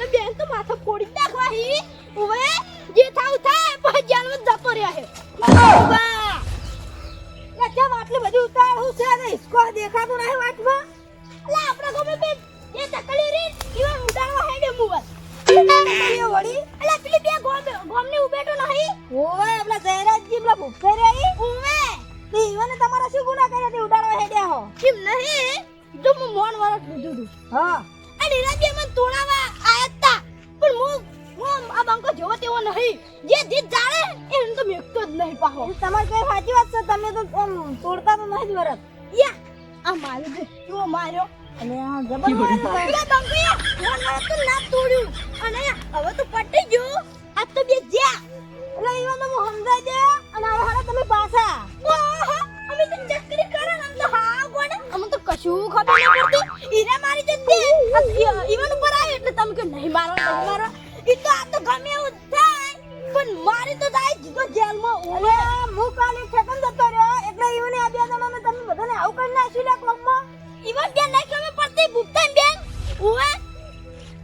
પેલો બેન તો માથા ફોડી નાખવા હી ઓવે જે થાવ થાય પછી જાનમાં જતો રહ્યા છે. કેમ આટલી બધી ઉતાવળ છે ને ઇસકો દેખાતો નહીં વાટમાં લે આપણે ગમે બે એ તકલી રી ઈવા ઉતારવા હે કે મુવા વળી. એટલે પેલી બે ગોમ ગોમની ઉબેટો નહીં. ઓવે આપલા જયરાજજી પેલા ભૂખે રહી. ઓવે તે ઈવાને તમારા શું ગુના કર્યા તે ઉડાડવા હેડ્યા હો? કેમ નહીં? જો હું મોન કીધું તું. હા. અને રાજ્ય મને તોડાવા પણ હું હું આ બંકો જોવો તેવો નહીં. જે જીત જાણે એને તો મેકતો જ નહીં પાહો. તમારે કઈ સાચી વાત છે તમે તો આમ તોડતા તો નહીં જ વરત. યા આ માર્યો છે કેવો માર્યો. અને આ જબર માર્યો મોન વાળા તો ના તોડ્યું. અને હવે તો પટી ગયું. આ તો બે જ્યા. એટલે ઈવન તો હું સમજાય દે અને હવે હારા તમે પાછા. ઓહો અમે તો ચક્કરી કરે ને આમ તો હા ગોડે કશું ખબર ન પડતી? ઈને મારી જતી ઈવન ઉપર આવી એટલે તમે કે નહીં મારો નહીં મારો. ઈ તો આ તો ગમે એવું થાય. પણ મારી તો જાય જીતો જેલમાં. ઓલે હું કાલે ખેતમ જતો રહ્યો. એટલે ઈવને આ બે જણાને તમે બધાને આવું કરી નાખ્યું લે ક્લબમાં ઈવન બેન નહીં ખબર પડતી ભૂખતા બેન. ઓએ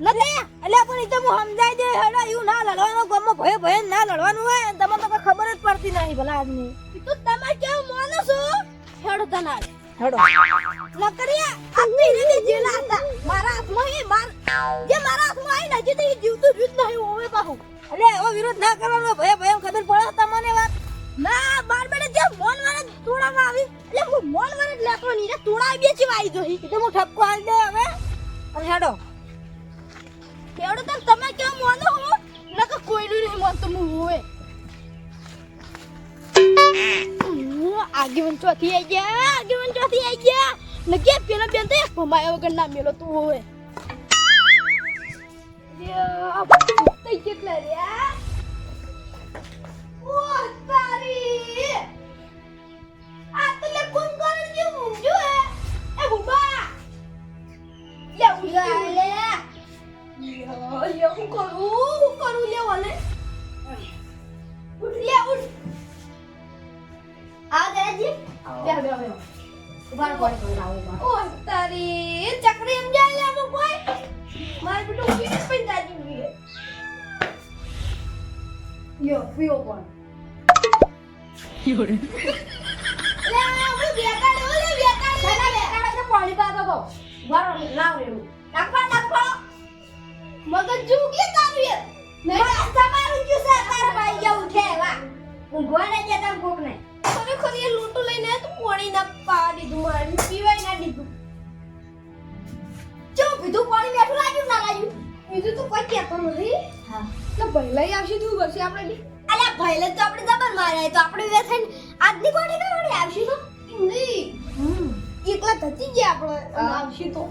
નથી. એટલે પણ ઈ તો હું સમજાઈ દે. હેડો એવું ના લડવાનું ગમો ભય ભય ના લડવાનું હોય. તમને તો ખબર જ પડતી નહીં ભલા આદમી. તો તમે કેવું માનો છો? હેડો તનાર હેડો. નકરિયા આ તીરે જેલા હતા. મારા હાથમાં એ માર જે મારા હાથમાં આવી નજી તો એ જીવતું રીત નહીં હોવે બાહુ એટલે એવો વિરોધ ના કરવાનો વગર ના મેલો તું તઈ કેટલા રહ્યા ઓ તારી. આ તો લે કોણ કરે છે ઊંઘજો હે? એ બુબા લે ઉજા લે. યો યો હું કરું હું કરું લે વાલે ઉઠ લે ઉઠ. આ દરાજી બે બે બે ઉભાર કોણ કોણ આવો ઓ તારી ચકરી એમ જાય લે આમાં કોઈ? માર બેટો ઉઠી પઈ જાજી ગઈ યો પીઓ કોણ લે હું બેકાડ હું લે બેકાડ ના બેકાડ તો પાણી પાતો તો વારો લાવ રે નાખવા નાખવા મગજ જુગી તારું યાર મેં તમારું છે તારા ભાઈ ગયા ઉઠે વા ઊંઘવાને જતા કોક ને ખરેખર એ લોટો લઈને તો પાણી ના પાવા દીધું મારે પીવાય ના દીધું. જો પીધું પાણી મીઠું લાગ્યું ના લાગ્યું. બીજું તો કોઈ કહેતો નથી. હા. તો ભઈલાઈ આવશે તું વર્ષે આપણે બી. અલ્યા ભઈલે તો આપણે દબર મારે તો આપણે વે થઈને આજની ના વળી આવશે તો? નહીં. એકલા થતી ગયા આપણે આવશે તો.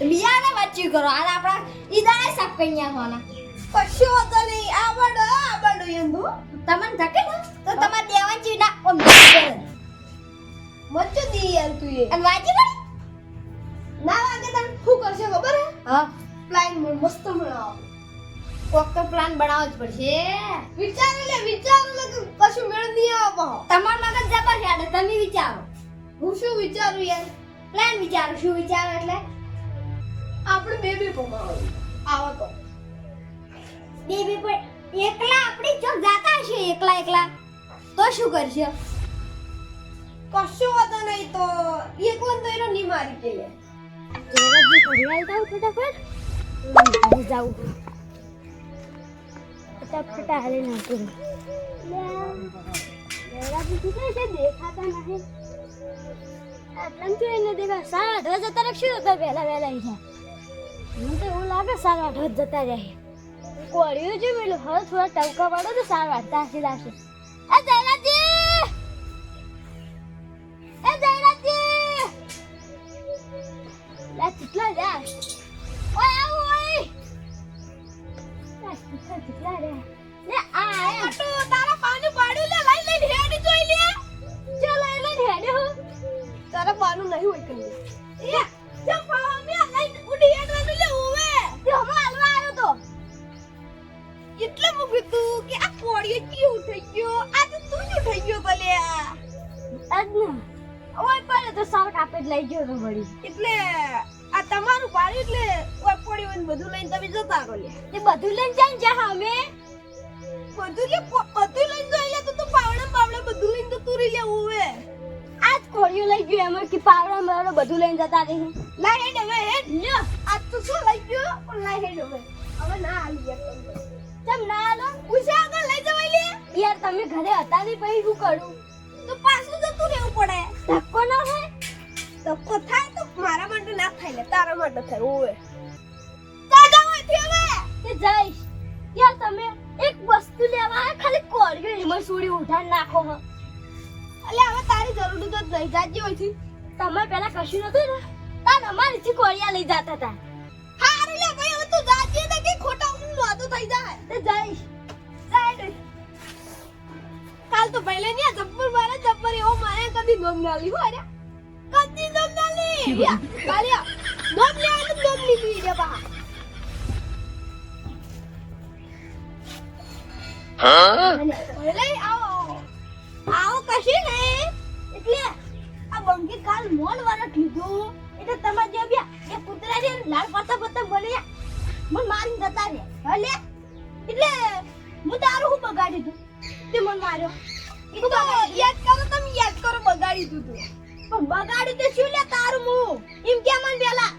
બીજાને વાતચીત કરો આ આપણા ઈદાને સાફ કરી આવવાના કશું હોતો નહીં. આવડો આવડો યંદુ તમને ધકે ને તો તમારે દેવાન જી ના ઓમ કરે દી યાર તું એ. અને વાજી પડી? ના વાગે તને શું કરશે ખબર હે? હા. પ્લાન મસ્ત બનાવો. કોક તો પ્લાન બનાવવો જ પડશે. વિચારો લે વિચારો લે કે કશું મેળ નહીં આવો તમાર મગજ જબર છે તમે વિચારો. હું શું વિચારું યાર? પ્લાન વિચારું શું વિચાર એટલે? આપણે બે બે પમાવો આવો તો. બેબી પર એકલા આપણે જો જાતા હશે એકલા એકલા તો શું કરશે? કશું હોતો નહીં તો એકલો તો એનો ની મારી દઈએ જેરાજી ઘડિયાળ જાવ ફટાફટ? હું જાઉં. ફટાફટ હાલી નાખું. જેરાજી કીધે છે દેખાતા નહીં આટલા જો એને દેખા સારા આઠ જતા રાખશું તો વહેલા વહેલા આવી જાય મને તો એવું લાગે સારા આઠ જતા જાય કોળિયું છે પેલું હવે થોડા ટવકા પાડો તો સારા વાટતા હસી લાગશે. એ દૈરાજી! એ દૈરાજી! લા કેટલા રહ્યા ઘરે હતા ને પછી શું કરું? તો પાછું જતું પડે. ધક્કો ના હોય? ધક્કો થાય તો મારા માટે ના થાય લે તારા માટે થાય હોયથી હવે. કે જઈશ. યાર, તમે એક વસ્તુ લેવા ખાલી કોળિયું એમાં સુડી નાખો, હો. હવે તારી જરૂર તો લઈ નહીં હોય હોયથી તમે પેલા કશું નતું ને? તાર અમારી થી કોળિયા લઈ જતા હતા. કે ખોટા હું વાતો થઈ જાય? તે જઈશ. સાઈડ કાલ તો પહેલે ને જબ્બર મારે જબ્બર એવો મારે કદી નોમ ના લી હોય કદી નોમ ના લી. યા કાલિયા નોમ લે તો નોમ લીધી રે બા પહેલે આવો આવો. કશી ને? એટલે આ બંકી કાલ મોલ વાળા કીધું. એટલે તમારે જે બ્યા એ કૂતરા જે લાલ લાડ પતા પતા બને મને મારી જતા રે હલે એટલે હું તારું હું બગાડી દઉં તે મને માર્યો. તો યાદ કરો તમે યાદ કરો બગાડી દઉં તું પણ બગાડી તે શું લે તારું હું? એમ કે મન પેલા.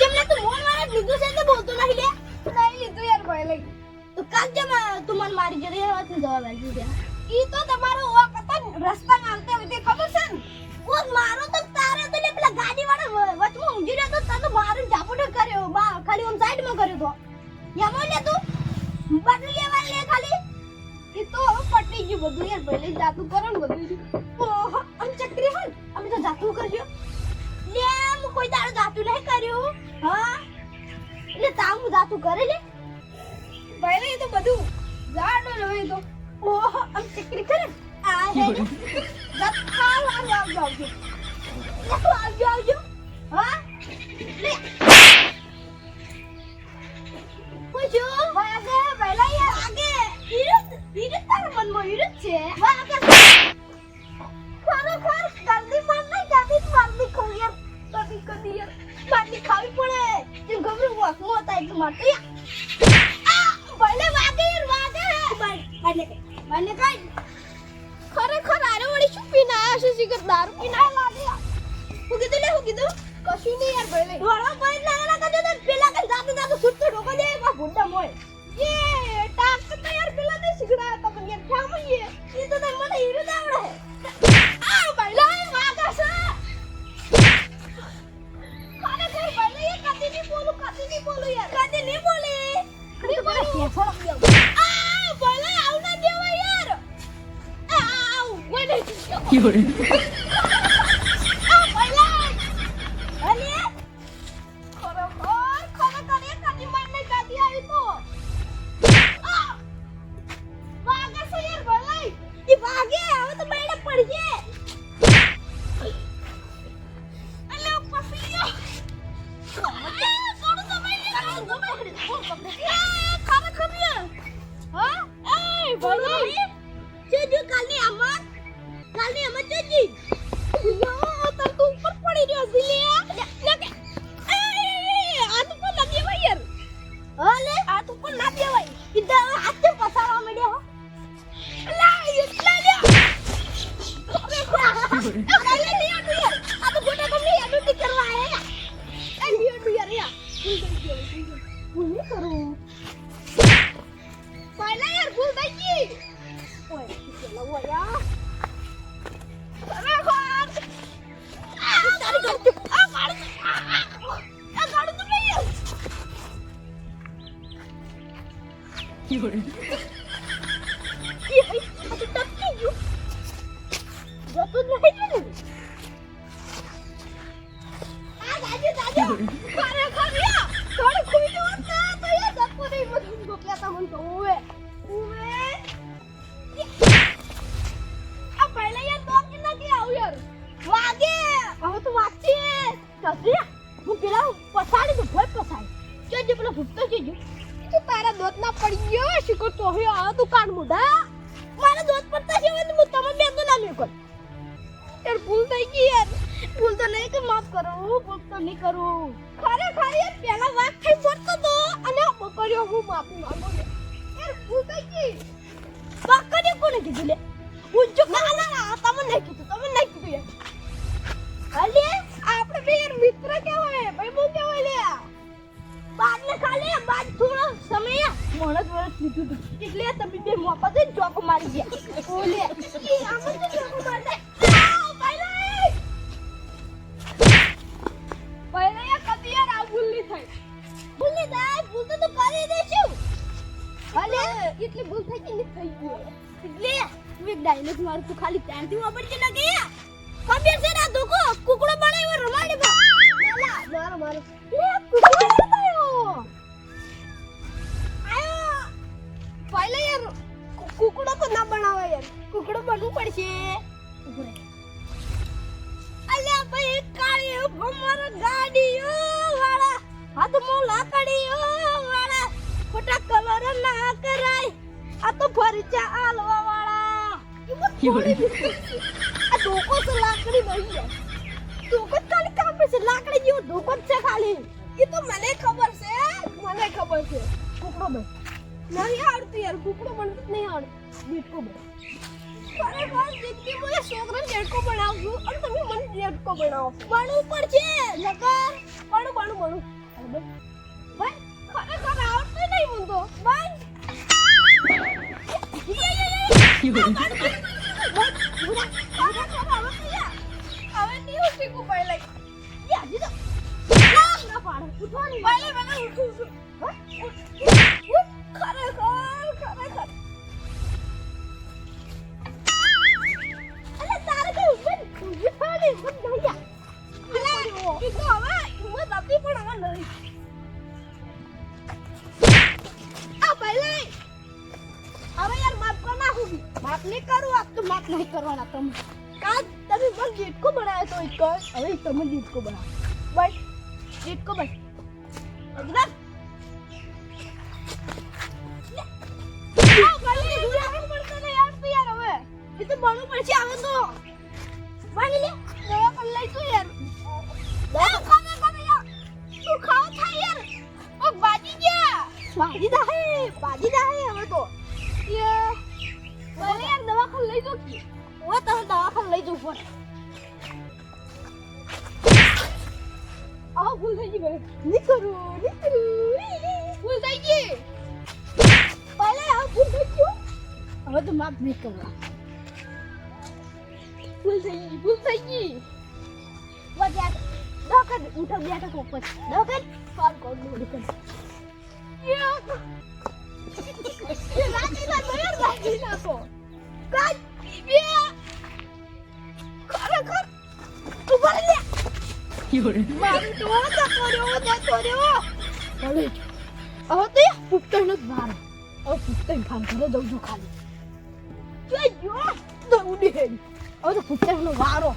જેમને તું મોન મારા લીધું છે તો બોલતો નહીં લે નહીં લીધું યાર ભય લઈ. તો કાલ જેમ તું મને મારી જરી હાથે જવા લાગી ગયા ઈ તો તમારો ઓ કતા રસ્તા નાલતે હોય તે ખબર છે ને? ઓ મારો તો લે ગાડી વાળા વચમાં ઊંઘી રહ્યો તો તને બહાર મારું ઝાપટો કર્યો. બા ખાલી ઓમ સાઈડમાં કર્યો તો. યમો લે તું? બદલી લેવા લે ખાલી. એ તો હવે પટી ગયું બધું યાર. ભલે જાતું કરો ને બધું. ઓહો આમ ચક્રી હોય અમે તો જાતું કર્યું લે હું કોઈ દાડો જાતું નહીં કર્યું. હા? એટલે તામ હું જાતું કરે લે. પહેલે એ તો બધું જાડો રહ્યો તો. ઓહો આમ ચક્રી કરે આ હે જાત ખાવ આવજો આવજો આવજો આવજો ખરેખર મારની ખાવી પડે જે ગમે વાસમાં હતા એટલે મારતો ભલે વાગે વાગે ખરેખર આરે વળી શું પીના છે શીખર દારૂ પીના લાગે. હું કીધું લે હું કીધું કશું નહીં યાર ભલે. વળો ના ના તો પેલા કઈ જાતો જાતો છૂટતો ઢોકો દે કા ભૂંડા મોય એ ટાક તો યાર પેલા નહીં શીખડા તો પણ યાર ઠામ એ ઈ તો તને મને હીરો આવડે. આ ભલે વાગા છે ખરેખર ભલે એ કદી નહીં બોલું કદી નહીં બોલું યાર. કદી નહીં બોલે. નહીં બોલું. આ ભલે આવ ના દેવા યાર આવ. જો તો તારા દોત ના પડી ગયો શીખો તો હે આ દુકાન મુઢા. મારા દોત પડતા છે હું તમે બે તો ના મેકો યાર ભૂલ થઈ ગઈ યાર. ભૂલ તો નહીં કે માફ કરો તો નહીં કરું. ખરેખર યાર પેલા વાત થઈ પડતો તો અને આ બકરીઓ હું માફી માંગુ યાર હું થઈ ગઈ. બકરીઓ કોને કીધું લે? હું જો ના ના ના તમે નહીં કીધું તમે નહીં કીધું યાર. અલે, આપણે બે મિત્ર કેવાય ભાઈ બહુ કેવાય લે. બાદને ખાલી બાદ થોડો સમય મોણસ વરસ કીધું હતું એટલે તમે બે મોપા દે જોક મારી ગયા. ઓલે. આમાં થઈ તો દેશું. અલે એટલી ભૂલ થઈ કે નહીં થઈ ગઈ એટલે તું એક ડાયલોગ માર તું ખાલી ત્યાંથી વાપરજે ના ગયા ખબર છે ના ધોકો કુકડો બનાવ્યો રમાડી બા મારો મારો. કુકડો બનવું પડશે. અલ્યા ભાઈ કાળીઓ ભમર ગાડીઓ વાળા, હાથમાં લાકડીઓ વાળા. કલર ના કરાય. આ તો ફરચા આ ધોકો છે લાકડી બની યાર ધોકો ખાલી કાપે છે. લાકડી ધોકો છે ખાલી. એ તો મને ખબર છે. મને ખબર છે. કુકડો બન. યાર કુકડો પણ જ નહીં આવડતું બીટકો બન ખરેખર જિંદગીમાં એ છોકરાને દેડકો બનાવશું અને તમે મને દેડકો બનાવો પણ ઉપર છે નકર પણ પણ પણ ભાઈ ખરેખર આવડતું નહીં મને તો ભાઈ ઉઠવાની ખરેખર? ખરેખર અલે તારે કઈ ઊભી ઊભી મત પણ નહીં નહીં કરું આપ તો માફ નહીં કરવાના તમે કાલ તમે મને જીટકો બનાવ્યો તો એક હવે તમે જીટકો બનાવો બસ જીટકો બસ અજરક હવે તો માફ નહીં કરવા ભૂલ થઈ ગઈ ભૂલ થઈ ગઈ વધ્યા દોકન ઉઠો બેઠો કોપસ દોકન ફોન કોડ મોડ કર યો રાજી ના મયર રાજી ના કો કાજ બે ખરેખર ઊભા રે મારું તો જતો રહ્યો જતો રહ્યો ભલે હવે તો પુટ્ટણ જ મારો હવે જઉં છું ખાલી જોઈ ઉડી હે હવે તો પુટ્ટણ નો વારો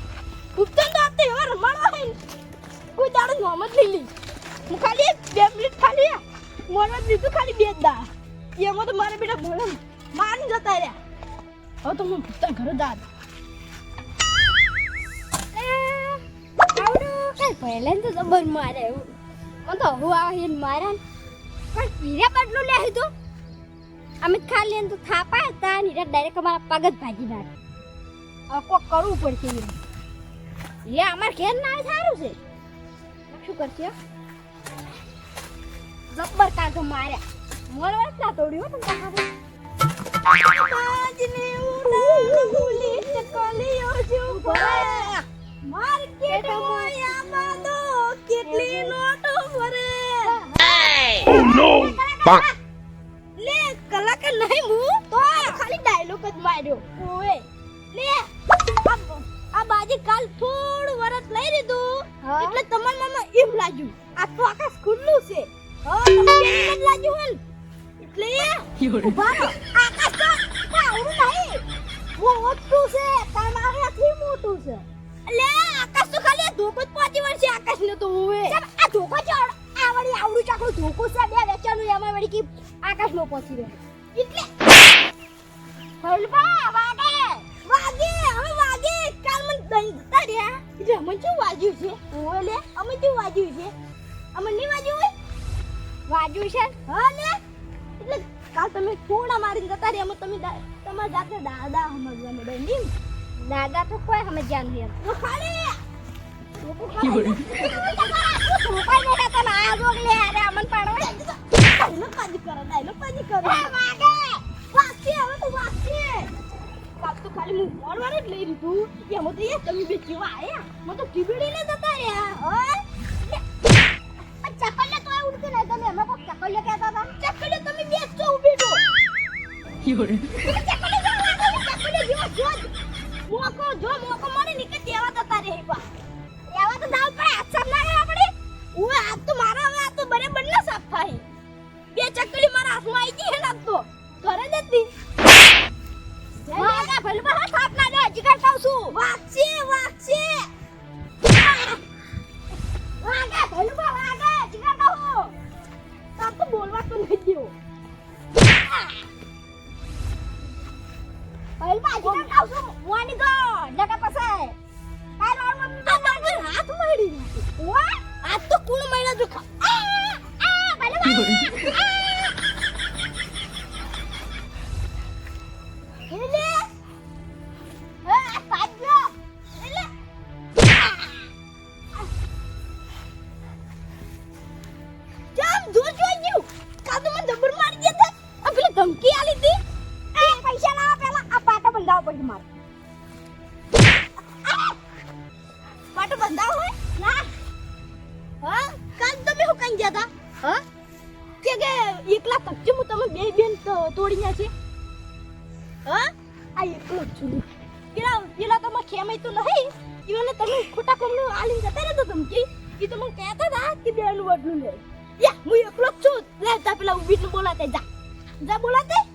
પુટ્ટણ તો આતે હવે રમાડવા હે કોઈ દાડો નોમ જ નહીં લી હું ખાલી બે મિનિટ ખાલી મોરવા દીધું ખાલી બે દા એમાં તો મારા બેટા ભલે મારી જતા રહ્યા હવે તો હું પુટ્ટણ ઘરે દાદ પહેલા તો જબર મારે એવું મને તો હું આવીને મારા પણ હીરા બદલું લે તો અમે ખાન લઈને તું થાપા હતા ને હીરા ડાયરેક્ટ અમારા પગ જ ભાગી નાખે. હવે કોક કરવું પડશે. એ અમાર ઘેર ના આવે સારું છે. શું કરશે? જબ્બર કાંઠો માર્યા. મોર વર્ષ ના તોડ્યું હો તમે તમારે. માર્કેટમાં આંબાદો કેટલી નોટો ભરે. લે, dialogue જ લે, આ- આ બાજી કાલ થોડું વરસ લઈ લીધું. એટલે તમારા મામા એમ લાગ્યું. આ તો આકાશ ખુલ્લું છે. હા તમને એમ જ લાગ્યું હોય એટલે ઊભા આકાશ તો આવડું નહીં. મોટું છે. તમારાથી મોટું છે. એટલે આકાશ તો ખાલી ધોકો જ પહોંચી વળશે. આકાશ ને તો હોવે આ ધોકો છે આવડી. આવડું ચાકડું ધોકો છે. બે વેચાનું એમાં વળી કે આકાશ નો પહોંચી રહ્યો. એટલે હલવા વાગે. વાગે હવે વાગે. કાલ મને દઈ જતા રહ્યા એટલે અમે શું વાજ્યું છે? ઓય અમે શું વાજ્યું છે? અમે નહીં વાજ્યું હોય? વાજ્યું છે? હા લે એટલે કાલ તમે થોડા મારીને જતા રહ્યા. અમે તમે તમારા જાતે દાદા સમજવા મળે નહીં. દાદા તો કોઈ સમજ્યા નહીં તો ખાલી. ડાયલોગ કરો ડાયલોગ પાજી કરો. વાગે. વાગશે હવે તો કાપ તો ખાલી હું ફોન વાળે જ લઈ લીધું. એમાં તો યાર તમે બે કેવા આયા. મને તો ટીબડી ને જતા રહ્યા. હોય ચકલ તો ઉડતી નહીં તમે. એમાં કોઈ ચકલ કહેતા હતા ચકલ તમે બેસજો ઊભી તો ચકલ ચકલ જેવો જો. મોકો જો મોકો મળે ને કે જતા રહે બા. એવા તો દાવ પડે ના ઓય હાથ તો મારા હવે હાથ તો બરાબર ના સાફ થાય. બે ચકલી મારા હાથમાં આવી ગઈ હે લાગતો ઘરે જ બંધાવો પડશે મારે! પાટો બંધાવો હોય ના. હા? કાલ તમે હું કઈ ગયા તા? હા? કે કે એકલા તકજે હું તમે બે બેન તો- તોડી નાખી હા? આ એકલો છું. પેલા પેલા તો ખેમાઈ તો નહીં. ઈવને તમે ખોટા કોમનો આલીન જતા રહેતો ધમકી ઈ તો મને કહેતા હતા કે બેનું વડલું લે. યા, હું એકલો છું. લે તા પેલા ઊભી ને બોલાતે, જા. જા બોલાતે.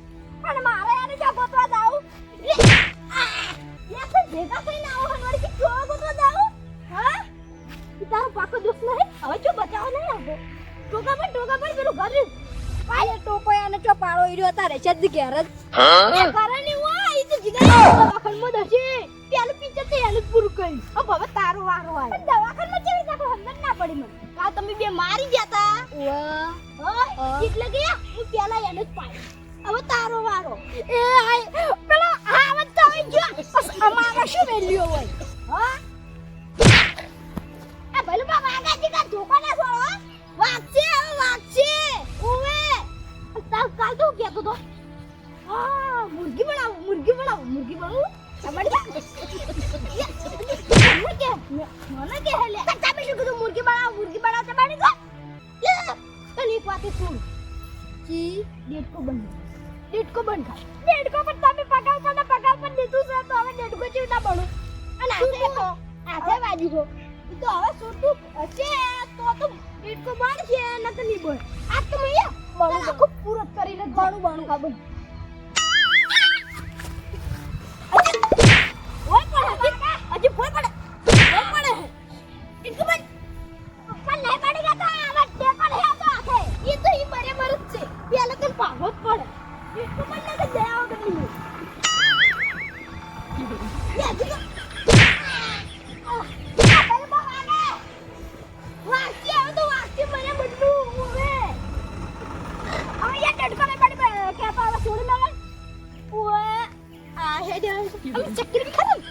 ભેગા થઈને આવો હનવાડી કે જો ગોતવા જાવ હા? ઈ તારો પાકો દોસ્ત નહીં? હવે જો બચાવો નહીં આવતો ટોકા પર ટોકા પર પેલું ઘર. પાયે ટોપો અને ચો ઈર્યો તારે છદ ઘેર જ. એ કરણી વા ઈ તો જીગા દવાખાનમાં દશે પેલું પીચર તે એનું પૂરું કરી હવે હવે તારો વારો આય. પણ દવાખાનમાં કેવી રીતે હમણાં ના પડી મને. કા તમે બે મારી ગયા તા? વાહ એટલે ગયા હું પેલા એને જ પાડ્યો હવે તારો વારો. એ આય અમારા શું વેલ્યુ હોય? હા? આ ભલે બાબા આગળ જીગા ધોકા ના છોડો વાગશે હવે વાગશે ઓવે તાર કાલ તો હું કહેતો તો. આ મુર્ગી બનાવો મુર્ગી બનાવો મુર્ગી બનાવો. મને કે કે હેલે. તમે શું કીધું? મુર્ગી બનાવો મુર્ગી બનાવો તો બની ગયો તને એક વાત સુન કી ડેટકો બંધ ડેટકો બંધ ડેટકો પણ તમે પગાવ પર પગાવ બણું દે અમે ચક્રી ખરમ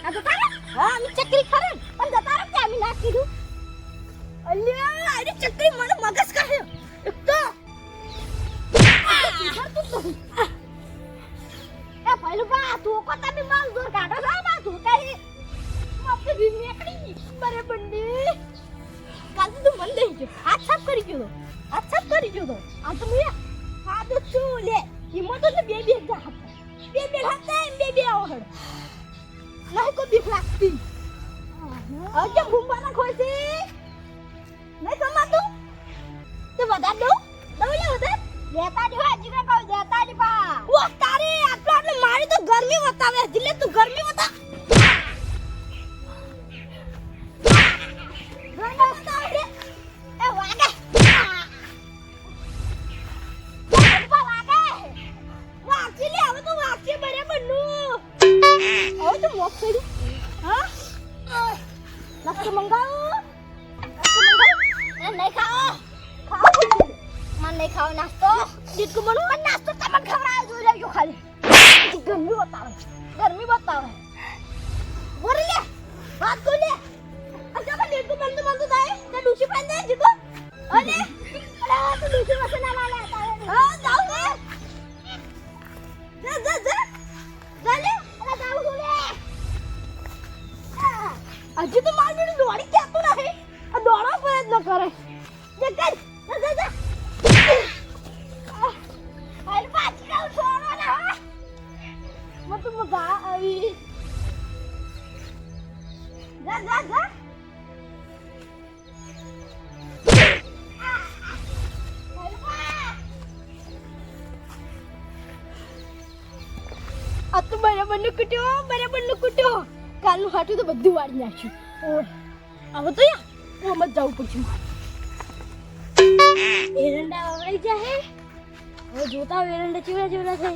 હજી તો મારી બેટી દોડી ક્યાં તો નહીં આ દોડવા પ્રયત્ન કરે. જે કર જા જા હાલ પાછી કાઉ છોડો કાલનું હાટું તો બધું વાળી નાખ્યું. ઓય હવે તો યા હું મત જવું પડશે મારે. એરંડા વવડાઈ જાય હવે જોતા એરંડા ચીવડા ચીવડા છે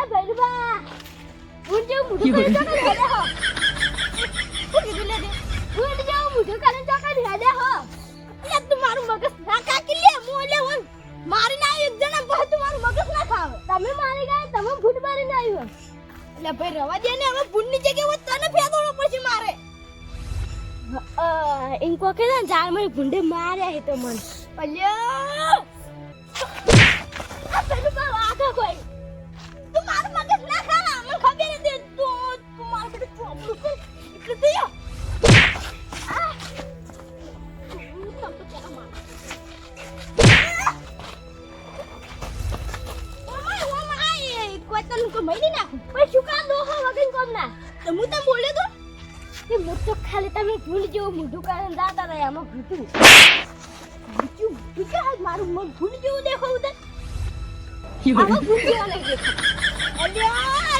એ ભૈરુબા હું જેવું મુઢું કરી તો ને હેડે હો. કીધું લે દે. જેવું મોઢું કરી તો કે હેડે હો. એટલે તું મારું મગજ ના કાકી લે હું એટલે હું મારી ના એક જણા બહુ તું મારું મગજ ના ખાવ. તમે મારી ગયા તમે ફૂટ મારી ના આવ્યો એટલે ભાઈ રવા દે ને હવે ભૂંડની જગ્યાએ હોય તને ફેદોડો પછી મારે. એમ કો કે ને જાળ મને ભૂંડે માર્યા હે તો મન. અલ્યો! આ પેલું પર વાગા કોઈ તું મારું મગજ ના ખા મને ખબર નથી તું તું મારું બધું ચોપડું એટલે તો તો હું તને બોલ્યો તો. એ મોટો ખાલી તમે ભૂલ જેવું મોઢું કારણ દાતા રહે આમાં ભૂતું. ભૂતું ભૂતું આજ મારું મન ભૂલ જેવું દેખાવું તે. આમાં ભૂલ જેવા નહીં અલ્યા!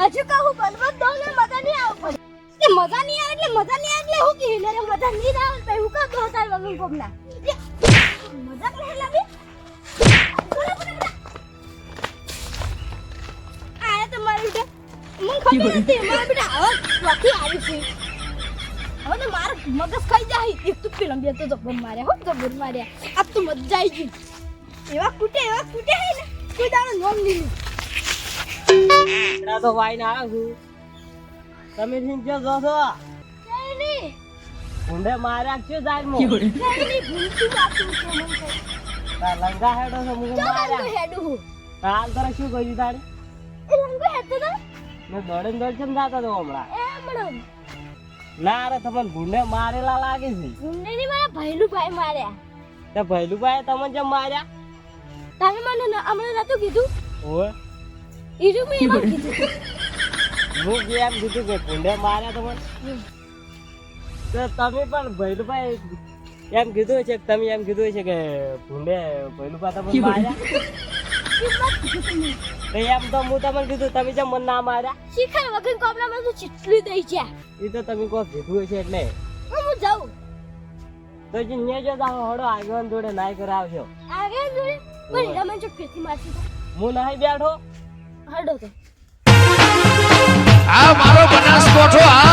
આ હજુ કહું બલવંત દો ને મજા નહીં આવે. એટલે મજા નહીં આવે એટલે મજા નહીં આવે એટલે હું કહી લે મજા નહીં આવે. તો હું કાં દો તાર વગર કોમના મજા નહીં લાગે આયા તો બેટા મને ખબર નથી મારા બેટા હવે વાથી આવી છે. હવે મારા મગજ ખાઈ જાય. એક તો પેલા બે તો જબર માર્યા હો જબર માર્યા. આપ તો મજા આવી ગઈ. એવા કૂટે એવા કૂટે હે ને કોઈ દાડો નોમ નહીં આ તો વાઈ ના છું તમે સિંહ જો જો છો નહીં નહીં માર્યા છે મને તો. તાર લંગા હેડો છે જો લંગો માર્યા હેડું હું. હાલ તારે શું કહી તારે એ લંગો હેડતો તો? મે દોડન દોડ છે જાતો તો હમણાં એ હમણાં. ના રે તમને ભૂંડે મારેલા લાગે છે ગુંડેની મારા ભાઈનું ભાઈ માર્યા. તે ભૈલુભાઈ તમને જેમ માર્યા તમે મને હમણાં નતું કીધું? ઓય ઈજુ મેં એમ કીધું. હું કે એમ કીધું કે ભૂંડે માર્યા તમને તો તમે પણ ભૈલુભાઈ એમ કીધું છે કે તમે એમ કીધું છે કે ભૂંડે માર્યા. કીધું તમે. તો એમ તો હું તમને કીધું તમે જેમ મને ના માર્યા. શિખર વગર કોપડામાં તો ચીટલી દઈ છે એ તો તમે કોઈ કીધું છે એટલે. હું જાઉં. તો જે ન્યા જો હડો આગળ જોડે નાય કરાવજો. આગળ જોડે પણ રમણ ચોક ફેરથી મારશું હું નહીં બેઠો? હડો તો. આ મારો બનાસકોઠો આ